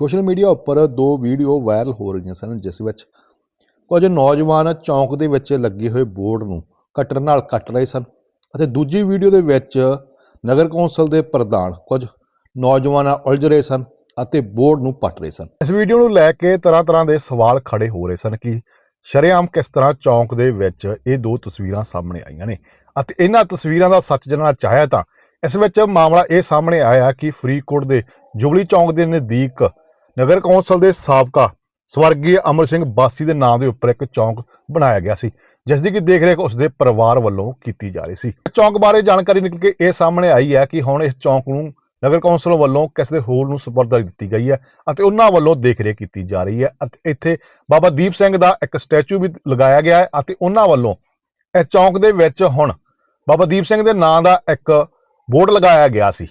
Social media ਉੱਪਰ ਦੋ video viral ਹੋ ਰਹੀਆਂ ਸਨ, ਜਿਸ ਵਿੱਚ ਕੁਝ ਨੌਜਵਾਨ ਚੌਂਕ ਦੇ ਵਿੱਚ ਲੱਗੇ ਹੋਏ ਬੋਰਡ ਨੂੰ ਕਟਰ ਨਾਲ ਕੱਟ ਰਹੇ ਸਨ ਅਤੇ ਦੂਜੀ ਵੀਡੀਓ ਦੇ ਵਿੱਚ ਨਗਰ ਕੌਂਸਲ ਦੇ ਪ੍ਰਧਾਨ ਕੁਝ ਨੌਜਵਾਨਾਂ ਉਲਝ ਰਹੇ ਸਨ ਅਤੇ ਬੋਰਡ ਨੂੰ ਪੱਟ ਰਹੇ ਸਨ। ਇਸ ਵੀਡੀਓ ਨੂੰ ਲੈ ਕੇ ਤਰ੍ਹਾਂ ਤਰ੍ਹਾਂ ਦੇ ਸਵਾਲ ਖੜੇ ਹੋ ਰਹੇ ਸਨ ਕਿ ਸ਼ਰੇਆਮ ਕਿਸ ਤਰ੍ਹਾਂ ਚੌਂਕ ਦੇ ਵਿੱਚ ਇਹ ਦੋ ਤਸਵੀਰਾਂ ਸਾਹਮਣੇ ਆਈਆਂ ਨੇ ਅਤੇ ਇਹਨਾਂ ਤਸਵੀਰਾਂ ਦਾ ਸੱਚ ਜਾਣਨਾ ਚਾਹਿਆ ਤਾਂ ਇਸ ਵਿੱਚ ਮਾਮਲਾ ਇਹ ਸਾਹਮਣੇ ਆਇਆ ਕਿ ਫਰੀਦਕੋਟ ਦੇ ਜੁਬਲੀ ਚੌਂਕ ਦੇ ਨਜ਼ਦੀਕ ਨਗਰ ਕੌਂਸਲ ਦੇ ਸਾਬਕਾ ਸਵਰਗੀ ਅਮਰ ਸਿੰਘ ਬਾਸੀ ਦੇ ਨਾਮ ਦੇ ਉੱਪਰ ਇੱਕ ਚੌਂਕ ਬਣਾਇਆ ਗਿਆ ਸੀ, ਜਿਸ ਦੀ ਕਿ ਦੇਖਰੇਖ ਉਸ ਦੇ ਪਰਿਵਾਰ ਵੱਲੋਂ ਕੀਤੀ ਜਾ ਰਹੀ ਸੀ। ਚੌਂਕ ਬਾਰੇ ਜਾਣਕਾਰੀ ਨਿਕਲ ਕੇ ਇਹ ਸਾਹਮਣੇ ਆਈ ਹੈ ਕਿ ਹੁਣ ਇਸ ਚੌਂਕ ਨੂੰ ਨਗਰ ਕੌਂਸਲ ਵੱਲੋਂ ਕਿਸੇ ਦੇ ਹੋਰ ਨੂੰ ਸਪੁਰਦਗੀ ਦਿੱਤੀ ਗਈ ਹੈ ਅਤੇ ਉਹਨਾਂ ਵੱਲੋਂ ਦੇਖ ਰੇਖ ਕੀਤੀ ਜਾ ਰਹੀ ਹੈ ਅਤੇ ਇੱਥੇ ਬਾਬਾ ਦੀਪ ਸਿੰਘ ਦਾ ਇੱਕ ਸਟੈਚੂ ਵੀ ਲਗਾਇਆ ਗਿਆ ਹੈ ਅਤੇ ਉਹਨਾਂ ਵੱਲੋਂ ਇਸ ਚੌਂਕ ਦੇ ਵਿੱਚ ਹੁਣ ਬਾਬਾ ਦੀਪ ਸਿੰਘ ਦੇ ਨਾਂ ਦਾ ਇੱਕ ਬੋਰਡ ਲਗਾਇਆ ਗਿਆ ਸੀ।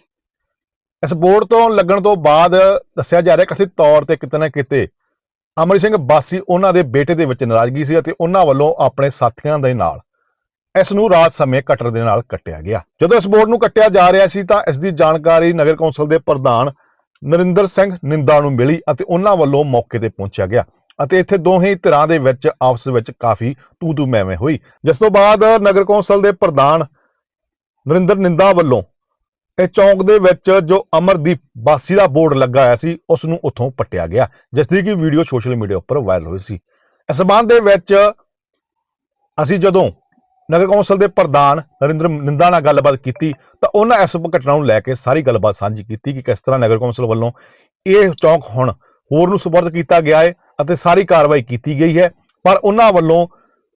ਇਸ ਬੋਰਡ ਤੋਂ ਲੱਗਣ ਤੋਂ ਬਾਅਦ ਦੱਸਿਆ ਜਾ ਰਿਹਾ ਕਿ ਕਥਿਤ ਤੌਰ ਤੇ ਕਿਤੇ ਨਾ ਕਿਤੇ ਅਮਰ ਸਿੰਘ ਬਾਸੀ ਉਹਨਾਂ ਦੇ ਬੇਟੇ ਦੇ ਵਿੱਚ ਨਾਰਾਜ਼ਗੀ ਸੀ ਅਤੇ ਉਹਨਾਂ ਵੱਲੋਂ ਆਪਣੇ ਸਾਥੀਆਂ ਦੇ ਨਾਲ ਇਸ ਨੂੰ ਰਾਤ ਸਮੇਂ ਕਟਰ ਦੇ ਨਾਲ ਕੱਟਿਆ ਗਿਆ। ਜਦੋਂ ਇਸ ਬੋਰਡ ਨੂੰ ਕੱਟਿਆ ਜਾ ਰਿਹਾ ਸੀ ਤਾਂ ਇਸ ਦੀ ਜਾਣਕਾਰੀ ਨਗਰ ਕੌਂਸਲ ਦੇ ਪ੍ਰਧਾਨ ਨਰਿੰਦਰ ਸਿੰਘ ਨਿੰਦਾ ਨੂੰ ਮਿਲੀ ਅਤੇ ਉਹਨਾਂ ਵੱਲੋਂ ਮੌਕੇ ਤੇ ਪਹੁੰਚਿਆ ਗਿਆ ਅਤੇ ਇੱਥੇ ਦੋਹੇ ਧਿਰਾਂ ਦੇ ਵਿੱਚ ਆਪਸ ਵਿੱਚ ਕਾਫੀ ਤੂ ਤੂ ਮੈਵੇਂ ਹੋਈ। ਜਿਸ ਤੋਂ ਬਾਅਦ ਨਗਰ ਕੌਂਸਲ ਦੇ ਪ੍ਰਧਾਨ ਨਰਿੰਦਰ ਨਿੰਦਾ ਵੱਲੋਂ ਇਹ ਚੌਂਕ ਦੇ ਵਿੱਚ ਜੋ ਅਮਰਦੀਪ ਬਾਸੀ ਦਾ ਬੋਰਡ ਲੱਗਾ ਹੋਇਆ ਸੀ ਉਸ ਨੂੰ ਉੱਥੋਂ ਪੱਟਿਆ ਗਿਆ ਜਿਸ ਦੀ ਕਿ ਵੀਡੀਓ ਸੋਸ਼ਲ ਮੀਡੀਆ ਉੱਪਰ ਵਾਇਰਲ ਹੋਈ ਸੀ। ਇਸ ਸੰਬੰਧ ਦੇ ਵਿੱਚ ਅਸੀਂ ਜਦੋਂ ਨਗਰ ਕੌਂਸਲ ਦੇ ਪ੍ਰਧਾਨ ਨਰਿੰਦਰ ਨਿੰਦਾ ਨਾਲ ਗੱਲਬਾਤ ਕੀਤੀ, ਤਾਂ ਉਹਨਾਂ ਇਸ ਘਟਨਾ ਨੂੰ ਲੈ ਕੇ ਸਾਰੀ ਗੱਲਬਾਤ ਸਾਂਝੀ ਕੀਤੀ ਕਿ ਕਿਸ ਤਰ੍ਹਾਂ ਨਗਰ ਕੌਂਸਲ ਵੱਲੋਂ ਇਹ ਚੌਂਕ ਹੁਣ ਹੋਰ ਨੂੰ ਸਪੁਰਦ ਕੀਤਾ ਗਿਆ ਹੈ ਅਤੇ ਸਾਰੀ ਕਾਰਵਾਈ ਕੀਤੀ ਗਈ ਹੈ, ਪਰ ਉਹਨਾਂ ਵੱਲੋਂ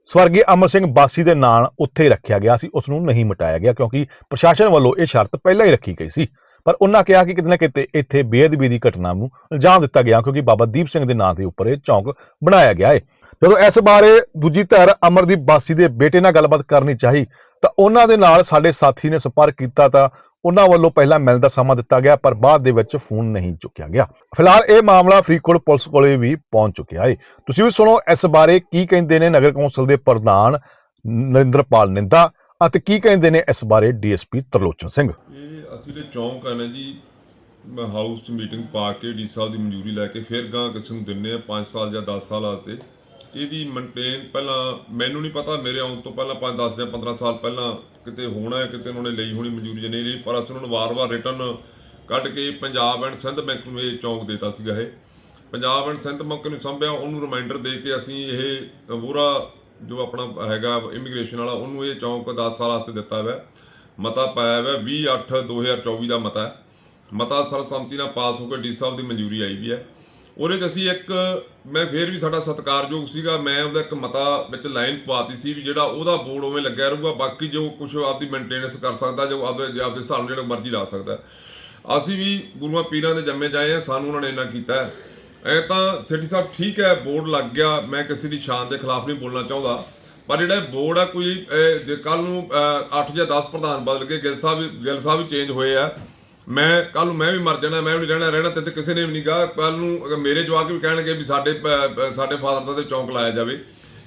ਸਵਰਗੀ ਅਮਰ ਸਿੰਘ ਬਾਸੀ ਦੇ ਨਾਂ ਉੱਥੇ ਰੱਖਿਆ ਗਿਆ ਸੀ ਉਸ ਨੂੰ ਨਹੀਂ ਮਿਟਾਇਆ ਗਿਆ ਕਿਉਂਕਿ ਪ੍ਰਸ਼ਾਸਨ ਵੱਲੋਂ ਇਹ ਸ਼ਰਤ ਪਹਿਲਾਂ ਹੀ ਰੱਖੀ ਗਈ ਸੀ। ਪਰ ਉਹਨਾਂ ਕਿਹਾ ਕਿ ਕਿਤੇ ਨਾ ਕਿਤੇ ਇੱਥੇ ਬੇਅਦਬੀ ਦੀ ਘਟਨਾ ਨੂੰ ਇਲਜ਼ਾਮ ਦਿੱਤਾ ਗਿਆ ਕਿਉਂਕਿ ਬਾਬਾ ਦੀਪ ਸਿੰਘ ਦੇ ਨਾਂ ਦੇ ਉੱਪਰ ਇਹ ਚੌਂਕ ਬਣਾਇਆ ਗਿਆ ਹੈ ਜਦੋਂ ਇਸ ਬਾਰੇ ਦੂਜੀ ਧਿਰ ਅਮਰਦੀਪ ਬਾਸੀ ਦੇ ਬੇਟੇ ਨਾਲ ਗੱਲਬਾਤ ਕਰਨੀ ਚਾਹੀ ਤਾਂ ਉਹਨਾਂ ਦੇ ਨਾਲ ਸਾਡੇ ਸਾਥੀ ਨੇ ਸੰਪਰਕ ਕੀਤਾ ਤਾਂ ਉਹਨਾਂ ਵੱਲੋਂ ਪਹਿਲਾਂ ਮਿਲਣ ਦਾ ਸਮਾਂ ਦਿੱਤਾ ਗਿਆ, ਪਰ ਬਾਅਦ ਦੇ ਵਿੱਚ ਫੋਨ ਨਹੀਂ ਚੁੱਕਿਆ ਗਿਆ। ਫਿਲਹਾਲ ਇਹ ਮਾਮਲਾ ਫਰੀਦਕੋਟ ਪੁਲਿਸ ਕੋਲੇ ਵੀ ਪਹੁੰਚ ਚੁੱਕਿਆ ਹੈ ਤੁਸੀਂ ਵੀ ਸੁਣੋ, ਇਸ ਬਾਰੇ ਕੀ ਕਹਿੰਦੇ ਨੇ ਨਗਰ ਕੌਂਸਲ ਦੇ ਪ੍ਰਧਾਨ ਨਰਿੰਦਰਪਾਲ ਨਿੰਦਾ ਅਤੇ ਕੀ ਕਹਿੰਦੇ ਨੇ ਇਸ ਬਾਰੇ ਡੀਐਸਪੀ ਤਰਲੋਚਨ ਸਿੰਘ। ਇਹ ਅਸੀਂ ਦੇ ਚੌਂਕ ਆ ਨਾ ਜੀ ਹਾਊਸ ਮੀਟਿੰਗ ਪਾ ਕੇ ਡੀ ਸਾਹਿਬ ਦੀ ਮਨਜ਼ੂਰੀ ਲੈ ਕੇ ਫਿਰ ਗਾਂ ਕਿਸੇ ਨੂੰ ਦਿੰਨੇ ਆ 5 ਸਾਲ ਜਾਂ 10 ਸਾਲ ਵਾਸਤੇ। ਇਹਦੀ ਮੇਨਟੇਨ ਪਹਿਲਾਂ ਮੈਨੂੰ ਨਹੀਂ ਪਤਾ, ਮੇਰੇ ਆਉਣ ਤੋਂ ਪਹਿਲਾਂ 5 10 ਜਾਂ 15 ਸਾਲ ਪਹਿਲਾਂ ਕਿਤੇ ਹੋਣਾ ਹੈ, ਕਿਤੇ ਉਹਨਾਂ ਨੇ ਲਈ ਹੋਣੀ ਮਨਜ਼ੂਰੀ ਜਾਂ ਨਹੀਂ ਲਈ, ਪਰ ਅਸੀਂ ਉਹਨਾਂ ਨੂੰ ਵਾਰ-ਵਾਰ ਰਿਟਰਨ ਕੱਢ ਕੇ ਪੰਜਾਬ ਐਂਡ ਸਿੰਧ ਬੈਂਕ ਨੂੰ ਇਹ ਚੌਂਕ ਦਿੱਤਾ ਸੀਗਾ ਇਹ। ਪੰਜਾਬ ਐਂਡ ਸਿੰਧ ਬੈਂਕ ਨੂੰ ਸੰਭਿਆ, ਉਹਨੂੰ ਰਿਮਾਈਂਡਰ ਦੇ ਕੇ ਅਸੀਂ ਇਹ ਪੂਰਾ ਜੋ ਆਪਣਾ ਹੈਗਾ ਇਮੀਗ੍ਰੇਸ਼ਨ ਵਾਲਾ, ਉਹਨੂੰ ਇਹ ਚੌਂਕ 10 ਸਾਲ ਵਾਸਤੇ ਦਿੱਤਾ ਹੋਇਆ ਮਤਾ ਪਾਇਆ ਹੋਇਆ 20/8/2024 ਦਾ ਮਤਾ ਮਤਾ ਸਰਬਸੰਮਤੀ ਨਾਲ ਪਾਸ ਹੋ ਕੇ ਡੀ ਸਾਹਿਬ ਦੀ ਮਨਜ਼ੂਰੀ ਆਈ ਵੀ ਹੈ। ਉਹਦੇ 'ਚ ਅਸੀਂ ਇੱਕ, ਮੈਂ ਫੇਰ ਵੀ ਸਾਡਾ ਸਤਿਕਾਰਯੋਗ ਸੀਗਾ, ਮੈਂ ਉਹਦਾ ਇੱਕ ਮਤਾ ਵਿੱਚ ਲਾਈਨ ਪਾਤੀ ਸੀ ਵੀ ਜਿਹੜਾ ਉਹਦਾ ਬੋਰਡ ਉਵੇਂ ਲੱਗਿਆ ਰਹੂਗਾ, ਬਾਕੀ ਜੋ ਕੁਝ ਆਪਦੀ ਮੇਨਟੇਨੈਂਸ ਕਰ ਸਕਦਾ, ਜੋ ਆਪਦੇ ਆਪਦੇ ਹਿਸਾਬ ਨਾਲ ਜਿਹੜਾ ਮਰਜ਼ੀ ਲਾ ਸਕਦਾ। ਅਸੀਂ ਵੀ ਗੁਰੂਆਂ ਪੀਰਾਂ ਦੇ ਜੰਮੇ ਜਾਏ ਆ ਸਾਨੂੰ ਉਹਨਾਂ ਨੇ ਇੰਨਾ ਕੀਤਾ ਹੈ। ਐ ਤਾਂ ਸਿਟੀ ਸਾਹਿਬ ਠੀਕ ਹੈ ਬੋਰਡ ਲੱਗ ਗਿਆ, ਮੈਂ ਕਿਸੇ ਦੀ ਸ਼ਾਨ ਦੇ ਖਿਲਾਫ ਨਹੀਂ ਬੋਲਣਾ ਚਾਹੁੰਦਾ। ਪਰ ਜਿਹੜਾ ਬੋਰਡ ਆ, ਕੋਈ, ਇਹ ਕੱਲ ਨੂੰ 8 ਜਾਂ 10 ਪ੍ਰਧਾਨ ਬਦਲ ਕੇ ਗਿੱਲ ਸਾਹਿਬ ਗਿੱਲ ਸਾਹਿਬ ਚੇਂਜ ਹੋਏ ਆ ਮੈਂ ਕੱਲ ਨੂੰ ਮੈਂ ਵੀ ਮਰ ਜਾਣਾ, ਮੈਂ ਵੀ ਰਹਿਣਾ ਰਹਿਣਾ ਤੇ ਕਿਸੇ ਨੇ ਵੀ ਨਹੀਂ ਗਾ ਕੱਲ ਨੂੰ ਅਗਰ ਮੇਰੇ ਜਵਾਕ ਵੀ ਕਹਿਣਗੇ ਵੀ ਸਾਡੇ ਪ- ਸਾਡੇ ਫਾਦਰ ਦਾ ਤੇ ਚੌਂਕ ਲਾਇਆ ਜਾਵੇ,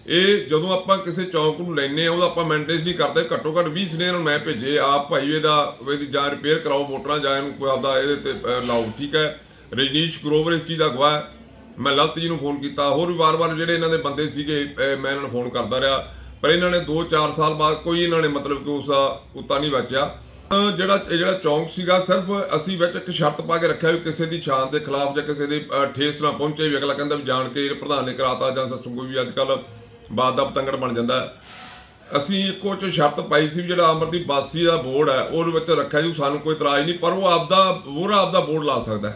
ਇਹ ਜਦੋਂ ਆਪਾਂ ਕਿਸੇ ਚੌਂਕ ਨੂੰ ਲੈਨੇ ਆ ਉਹਦਾ ਆਪਾਂ ਮੇਨਟੇਨ ਨਹੀਂ ਕਰਦੇ। ਘੱਟੋ ਘੱਟ 20 ਸਨੇਹ ਨੂੰ ਮੈਂ ਭੇਜੇ, ਆਪ ਭਾਈ ਦਾ ਇਹਦੀ ਜਾਂ ਰਿਪੇਅਰ ਕਰਾਓ ਮੋਟਰਾਂ ਜਾਂ ਇਹਨੂੰ ਕੋਈ ਆਪਦਾ ਇਹਦੇ ਤੇ ਲਾਓ, ਠੀਕ ਹੈ? ਰਜਨੀਸ਼ ਗਰੋਵਰ ਇਸ ਚੀਜ਼ ਦਾ ਗਵਾਹ ਹੈ। ਮੈਂ ਲਲਤ ਜੀ ਨੂੰ ਫੋਨ ਕੀਤਾ, ਹੋਰ ਵੀ ਵਾਰ-ਵਾਰ ਜਿਹੜੇ ਇਹਨਾਂ ਦੇ ਬੰਦੇ ਸੀਗੇ ਮੈਂ ਇਹਨਾਂ ਨੂੰ ਫੋਨ ਕਰਦਾ ਰਿਹਾ। ਪਰ ਇਹਨਾਂ ਨੇ 2-4 ਸਾਲ ਬਾਅਦ ਕੋਈ ਇਹਨਾਂ ਨੇ ਮਤਲਬ ਕਿ ਉਸ ਉਤਾ ਨਹੀਂ ਬਚਿਆ। ਜਿਹੜਾ ਜਿਹੜਾ ਚੌਂਕ ਸੀਗਾ, ਸਿਰਫ ਅਸੀਂ ਵਿੱਚ ਇੱਕ ਸ਼ਰਤ ਪਾ ਕੇ ਰੱਖਿਆ ਵੀ ਕਿਸੇ ਦੀ ਸ਼ਾਨ ਦੇ ਖਿਲਾਫ ਜਾਂ ਕਿਸੇ ਦੇ ਠੇਸ ਨਾ ਪਹੁੰਚੇ ਵੀ ਅਗਲਾ ਕਹਿੰਦਾ ਵੀ ਜਾਣ ਕੇ ਇਹ ਪ੍ਰਧਾਨ ਨੇ ਕਰਾਤਾ ਜਾਂ ਸਿਸਟਮ ਕੋਈ ਵੀ ਅੱਜ ਕੱਲ ਬਾਤ ਦਾ ਪਤੰਗੜ ਬਣ ਜਾਂਦਾ ਅਸੀਂ ਇੱਕੋ ਚ ਸ਼ਰਤ ਪਾਈ ਸੀ ਵੀ ਜਿਹੜਾ ਅਮਰਦੀਪ ਬਾਸੀ ਦਾ ਬੋਰਡ ਹੈ, ਉਹਦੇ ਵਿੱਚ ਰੱਖਿਆ ਜੀ ਸਾਨੂੰ ਕੋਈ ਇਤਰਾਜ਼ ਨਹੀਂ, ਪਰ ਉਹ ਆਪਦਾ ਪੂਰਾ ਆਪਦਾ ਬੋਰਡ ਲਾ ਸਕਦਾ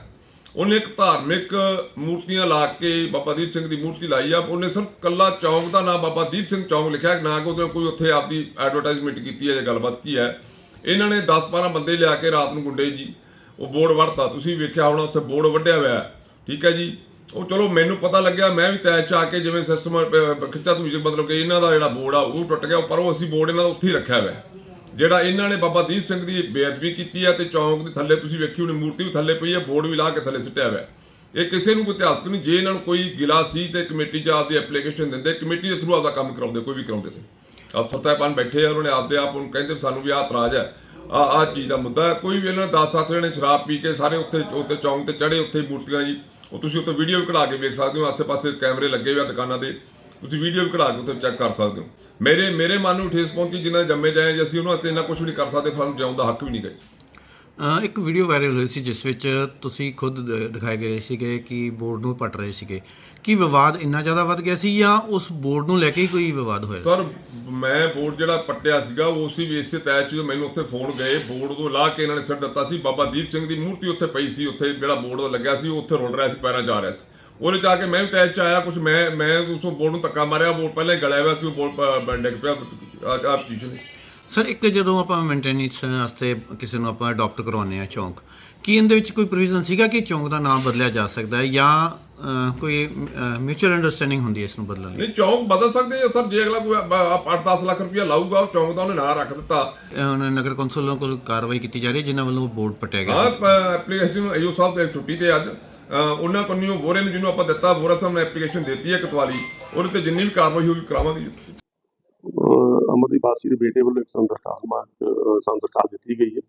ਉਹਨੇ ਇੱਕ ਧਾਰਮਿਕ ਮੂਰਤੀਆਂ ਲਾ ਕੇ ਬਾਬਾ ਦੀਪ ਸਿੰਘ ਦੀ ਮੂਰਤੀ ਲਾਈ ਆ, ਉਹਨੇ ਸਿਰਫ ਕੱਲਾ ਚੌਂਕ ਦਾ ਨਾਮ ਬਾਬਾ ਦੀਪ ਸਿੰਘ ਚੌਂਕ ਲਿਖਿਆ, ਨਾ ਕਿ ਉਹਦੇ ਕੋਈ ਉੱਥੇ ਆਪਦੀ ਐਡਵਰਟਾਈਜ਼ਮੈਂਟ ਕੀਤੀ ਹੈ ਜਾਂ ਗੱਲਬਾਤ ਕੀ ਹੈ। ਇਹਨਾਂ ਨੇ 10-12 ਬੰਦੇ ਲਿਆ ਕੇ ਰਾਤ ਨੂੰ ਗੁੰਡੇ ਜੀ, ਉਹ ਬੋਰਡ ਵੜਤਾ। ਤੁਸੀਂ ਵੇਖਿਆ ਹੋਣਾ, ਉੱਥੇ ਬੋਰਡ ਵੱਢਿਆ ਹੋਇਆ ਠੀਕ ਹੈ ਜੀ? ਉਹ ਚਲੋ ਮੈਨੂੰ ਪਤਾ ਲੱਗਿਆ, ਮੈਂ ਵੀ ਤੈਅ ਚ ਆ ਕੇ ਜਿਵੇਂ ਸਿਸਟਮ ਖਿੱਚਾ ਤੁਸੀਂ ਮਤਲਬ ਕਿ ਇਹਨਾਂ ਦਾ ਜਿਹੜਾ ਬੋਰਡ ਆ, ਉਹ ਟੁੱਟ ਗਿਆ ਪਰ ਉਹ ਅਸੀਂ ਬੋਰਡ ਇਹਨਾਂ ਦਾ ਉੱਥੇ ਹੀ ਰੱਖਿਆ ਹੋਇਆ ਜਿਹੜਾ ਇਹਨਾਂ ਨੇ ਬਾਬਾ ਦੀਪ ਸਿੰਘ ਦੀ ਬੇਅਦਬੀ ਕੀਤੀ ਹੈ ਤੇ ਚੌਂਕ ਦੇ ਥੱਲੇ ਤੁਸੀਂ ਵੇਖੀ ਹੋਣੀ, ਮੂਰਤੀ ਵੀ ਥੱਲੇ ਪਈ ਹੈ, ਬੋਰਡ ਵੀ ਲਾ ਕੇ ਥੱਲੇ ਸਿੱਟਿਆ ਹੋਇਆ ਇਹ ਕਿਸੇ ਨੂੰ ਕੋਈ ਇਤਿਹਾਸਕ ਨਹੀਂ, ਜੇ ਇਹਨਾਂ ਨੂੰ ਕੋਈ ਗਿਲਾ ਸੀ ਤੇ ਕਮੇਟੀ 'ਚ ਆਪਦੀ ਐਪਲੀਕੇਸ਼ਨ ਦਿੰਦੇ, ਕਮੇਟੀ ਦੇ ਥਰੂ ਆਪਦਾ ਕੰਮ ਕਰਾਉਂਦੇ, ਕੋਈ ਵੀ ਕਰਾਉਂਦੇ ਤੇ। ਅਫਸਰ ਸਾਹਿਬਾਨ ਬੈਠੇ ਆ, ਉਹਨਾਂ ਨੇ ਆਪਦੇ ਆਪ ਉਹਨੂੰ ਕਹਿੰਦੇ ਵੀ ਸਾਨੂੰ ਵੀ ਆਹ ਇਤਰਾਜ਼ ਹੈ। ਆ ਆ ਚੀਜ਼ ਦਾ ਮੁੱਦਾ ਹੈ। ਕੋਈ ਵੀ ਇਹਨਾਂ ਨੇ 10 7 ਜਣੇ ਸ਼ਰਾਬ ਪੀ ਕੇ ਸਾਰੇ ਉੱਥੇ ਉੱਥੇ ਚੌਂਕ ਤੇ ਚੜੇ ਉੱਥੇ ਮੂਰਤੀਆਂ ਜੀ। ਉਹ ਤੁਸੀਂ ਉੱਥੇ ਵੀਡੀਓ ਵੀ ਕਢਾ ਕੇ ਵੇਖ ਸਕਦੇ ਹੋ, ਆਸੇ-ਪਾਸੇ ਕੈਮਰੇ ਲੱਗੇ ਹੋਏ ਆ ਦੁਕਾਨਾਂ 'ਤੇ ਤੁਸੀਂ ਵੀਡੀਓ ਵੀ ਕਢਾ ਕੇ ਉੱਥੇ ਚੈੱਕ ਕਰ ਸਕਦੇ ਹੋ। ਮੇਰੇ ਮੇਰੇ ਮਨ ਨੂੰ ਠੇਸ ਪਹੁੰਚੀ ਜਿਨ੍ਹਾਂ ਜੰਮੇ ਜਾਏ ਜੇ, ਅਸੀਂ ਉਹਨਾਂ ਵਾਸਤੇ ਇੰਨਾ ਕੁਝ ਵੀ ਨਹੀਂ ਕਰ ਸਕਦੇ, ਸਾਨੂੰ ਜਿਉਣ ਦਾ ਹੱਕ ਵੀ ਨਹੀਂ ਗਏ। ਇੱਕ ਵੀਡੀਓ ਵਾਇਰਲ ਹੋਈ ਸੀ, ਜਿਸ ਵਿੱਚ ਤੁਸੀਂ ਖੁਦ ਦਿਖਾਏ ਗਏ ਸੀਗੇ ਕਿ ਬੋਰਡ ਨੂੰ ਪਟ ਰਹੇ ਸੀਗੇ। ਕੀ ਵਿਵਾਦ ਇੰਨਾ ਜ਼ਿਆਦਾ ਵੱਧ ਗਿਆ ਸੀ ਜਾਂ ਉਸ ਬੋਰਡ ਨੂੰ ਲੈ ਕੇ ਹੀ ਕੋਈ ਵਿਵਾਦ ਹੋਇਆ ਸਰ, ਮੈਂ ਬੋਰਡ ਜਿਹੜਾ ਪੱਟਿਆ ਸੀਗਾ, ਉਹ ਉਸੇ ਵੀ ਇਸੇ ਤੈਅ ਚ ਮੈਨੂੰ ਉੱਥੇ ਫੋਨ ਗਏ, ਬੋਰਡ ਤੋਂ ਲਾ ਕੇ ਇਹਨਾਂ ਨੇ ਸਿੱਟ ਦਿੱਤਾ ਸੀ। ਬਾਬਾ ਦੀਪ ਸਿੰਘ ਦੀ ਮੂਰਤੀ ਉੱਥੇ ਪਈ ਸੀ, ਉੱਥੇ ਜਿਹੜਾ ਬੋਰਡ ਲੱਗਿਆ ਸੀ, ਉਹ ਉੱਥੇ ਰੁਲ ਰਿਹਾ ਸੀ, ਪੈਰਾਂ ਜਾ ਰਿਹਾ ਸੀ। ਉਹਦੇ ਚ ਆ ਕੇ ਮੈਂ ਵੀ ਤੈਅ ਚ ਆਇਆ ਕੁਝ ਮੈਂ ਮੈਂ ਉਸ ਬੋਰਡ ਨੂੰ ਧੱਕਾ ਮਾਰਿਆ, ਬੋਰਡ ਪਹਿਲਾਂ ਹੀ ਗਲਿਆ ਹੋਇਆ ਸੀ, ਉਹ ਬੋਰਡ ਡਿੱਗ ਪਿਆ ਆ ਪੋਜੀਸ਼ਨ ਸਰ ਇੱਕ ਜਦੋਂ ਆਪਾਂ ਮੇਨਟੇਨੈਂਸ ਵਾਸਤੇ ਕਿਸੇ ਨੂੰ ਆਪਾਂ ਅਡਾਪਟ ਕਰਵਾਉਂਦੇ ਆ ਚੌਂਕ ਕੀ ਇਹਦੇ ਵਿੱਚ ਕੋਈ ਪ੍ਰੋਵੀਜ਼ਨ ਸੀਗਾ ਕਿ ਚੌਂਕ ਦਾ ਨਾਮ ਬਦਲਿਆ ਜਾ ਸਕਦਾ ਹੈ ਜਾਂ ਕੋਈ ਮਿਊਚੁਅਲ ਅੰਡਰਸਟੈਂਡਿੰਗ ਹੁੰਦੀ ਹੈ ਇਸ ਨੂੰ ਬਦਲਣ ਲਈ? ਨਹੀਂ ਚੌਂਕ ਬਦਲ ਸਕਦੇ ਆ ਸਰ ਜੇ ਅਗਲਾ ਕੋਈ 8-10 ਲੱਖ ਰੁਪਇਆ ਲਾਊਗਾ ਉਹ ਚੌਂਕ ਦਾ ਉਹਨੇ ਨਾਂ ਰੱਖ ਦਿੱਤਾ। ਹੁਣ ਨਗਰ ਕੌਂਸਲ ਕੋਈ ਕਾਰਵਾਈ ਕੀਤੀ ਜਾ ਰਹੀ ਹੈ ਜਿਨ੍ਹਾਂ ਵੱਲੋਂ ਬੋਰਡ ਪਟਿਆ ਗਿਆ? ਹਾਂ ਐਪਲੀਕੇਸ਼ਨ ਨੂੰ ਆਈਓ ਸਾਹਿਬ ਤੇ ਛੁੱਟੀ ਤੇ ਅੱਜ ਉਹਨਾਂ ਕੰਨਿਓ ਬੋਰੇ ਨੂੰ ਜਿਹਨੂੰ ਆਪਾਂ ਦਿੱਤਾ ਬੋਰਾ ਸਾਹਿਬ ਨੇ ਐਪਲੀਕੇਸ਼ਨ ਦਿੱਤੀ ਹੈ ਕਤਵਾਲੀ ਉਹਦੇ ਤੇ ਜਿੰਨੀ ਵੀ ਕਾਰਵਾਈ ਹੋਊਗੀ ਕਰਾਵਾਂਗੇ ਜੀ ਅਹ ਦੇ ਬੇਟੇ ਵੱਲੋਂ ਇੱਕ ਸਾਨੂੰ ਦਰਖਾਸਤ ਮਾਰ, ਅਹ ਸਾਨੂੰ ਦਰਖਾਸਤ ਦਿੱਤੀ ਗਈ ਹੈ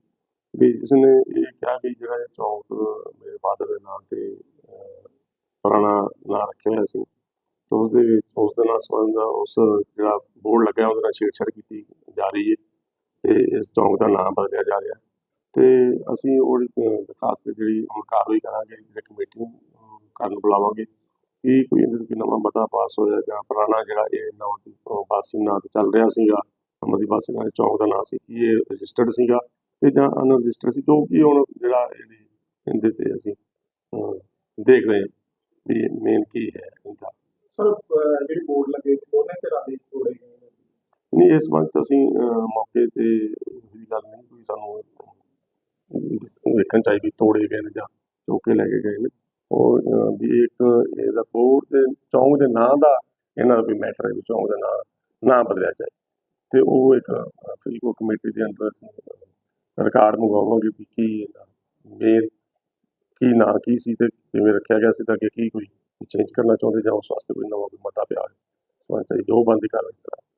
ਵੀ ਜਿਸ ਨੇ ਇਹ ਕਿਹਾ ਵੀ ਜਿਹੜਾ ਇਹ ਚੌਂਕ ਮੇਰੇ ਫਾਦਰ ਦੇ ਨਾਂ ਤੇ ਪੁਰਾਣਾ ਨਾਂ ਰੱਖਿਆ ਹੋਇਆ ਸੀ ਤੇ ਉਸ ਦੇ ਵਿੱਚ, ਉਸ ਦੇ ਨਾਲ ਸੰਬੰਧ ਉਸ ਜਿਹੜਾ ਬੋਰਡ ਲੱਗਿਆ ਉਹਦੇ ਨਾਲ ਛੇੜਛਾੜ ਕੀਤੀ ਜਾ ਰਹੀ ਹੈ ਤੇ ਇਸ ਚੌਂਕ ਦਾ ਨਾਮ ਬਦਲਿਆ ਜਾ ਰਿਹਾ। ਤੇ ਅਸੀਂ ਉਹ ਦਰਖਾਸਤ ਜਿਹੜੀ ਹੁਣ ਕਾਰਵਾਈ ਕਰਾਂਗੇ, ਜਿਹੜੀ ਕਮੇਟੀ ਕਰਨ ਬੁਲਾਵਾਂਗੇ। ਕਿ ਕੋਈ ਇਹਦੇ ਕੋਈ ਨਵਾਂ ਮਤਾ ਪਾਸ ਹੋਇਆ ਜਾਂ ਪੁਰਾਣਾ ਜਿਹੜਾ ਇਹ ਨਵਾਂ ਵਾਸੀ ਨਾਂ ਤੇ ਚੱਲ ਰਿਹਾ ਸੀਗਾ ਅਮਰਦੀਪ ਵਾਸੀ ਨਾਂ ਦੇ ਚੌਂਕ ਦਾ ਨਾਂ ਸੀ ਕਿ ਇਹ ਰਜਿਸਟਰਡ ਸੀਗਾ ਤੇ ਜਾਂ ਅਨਰਜਿਸਟਰਡ ਸੀ ਕਿਉਂਕਿ ਹੁਣ ਜਿਹੜਾ ਇਹਦੀ ਇਹਦੇ ਤੇ ਅਸੀਂ ਦੇਖ ਰਹੇ ਹਾਂ ਵੀ ਮੇਨ ਕੀ ਹੈ ਇਹਦਾ। ਸਰ ਜਿਹੜੀ ਬੋਰਡ ਲੱਗੇ ਸੀ ਦੋਨੇ ਧਿਰਾਂ ਦੇ ਜੋੜੇ ਗਏ ਨਹੀਂ ਇਸ ਵਕਤ ਅਸੀਂ ਮੌਕੇ ਤੇ ਇਹ ਗੱਲ ਨਹੀਂ ਕੋਈ ਸਾਨੂੰ ਵੇਖਣ ਚਾਹੀਦੀ ਤੋੜੇ ਗਏ ਨੇ ਜਾਂ ਚੌਕੇ ਲੈ ਕੇ ਗਏ ਨੇ। ਉਹ ਵੀ ਇੱਕ ਇਹਦਾ ਬੋਰਡ ਦੇ, ਚੌਂਕ ਦੇ ਨਾਂ ਦਾ, ਇਹਨਾਂ ਦਾ ਕੋਈ ਮੈਟਰ ਹੈ ਵੀ ਚੌਂਕ ਦਾ ਨਾਂ, ਨਾ ਬਦਲਿਆ ਜਾਏ। ਤੇ ਉਹ ਇੱਕ ਫਰੀਦਕੋਟ ਕਮੇਟੀ ਦੇ ਅੰਦਰ ਅਸੀਂ ਰਿਕਾਰਡ ਮੰਗਵਾਵਾਂਗੇ ਵੀ ਕੀ ਇਹਦਾ ਮੇਨ ਕੀ ਨਾਂ, ਕੀ ਸੀ ਤੇ ਕਿਵੇਂ ਰੱਖਿਆ ਗਿਆ ਸੀ ਤਾਂ ਅੱਗੇ ਕੀ ਕੋਈ ਚੇਂਜ ਕਰਨਾ ਚਾਹੁੰਦੇ ਜਾਂ ਉਸ ਵਾਸਤੇ ਕੋਈ ਨਵਾਂ ਕੋਈ ਮਤਾ ਪਿਆ ਹੈ ਸੋ ਚਾਹੀਦਾ ਉਹ ਬੰਦ ਕਰ ਕਰਾਂਗੇ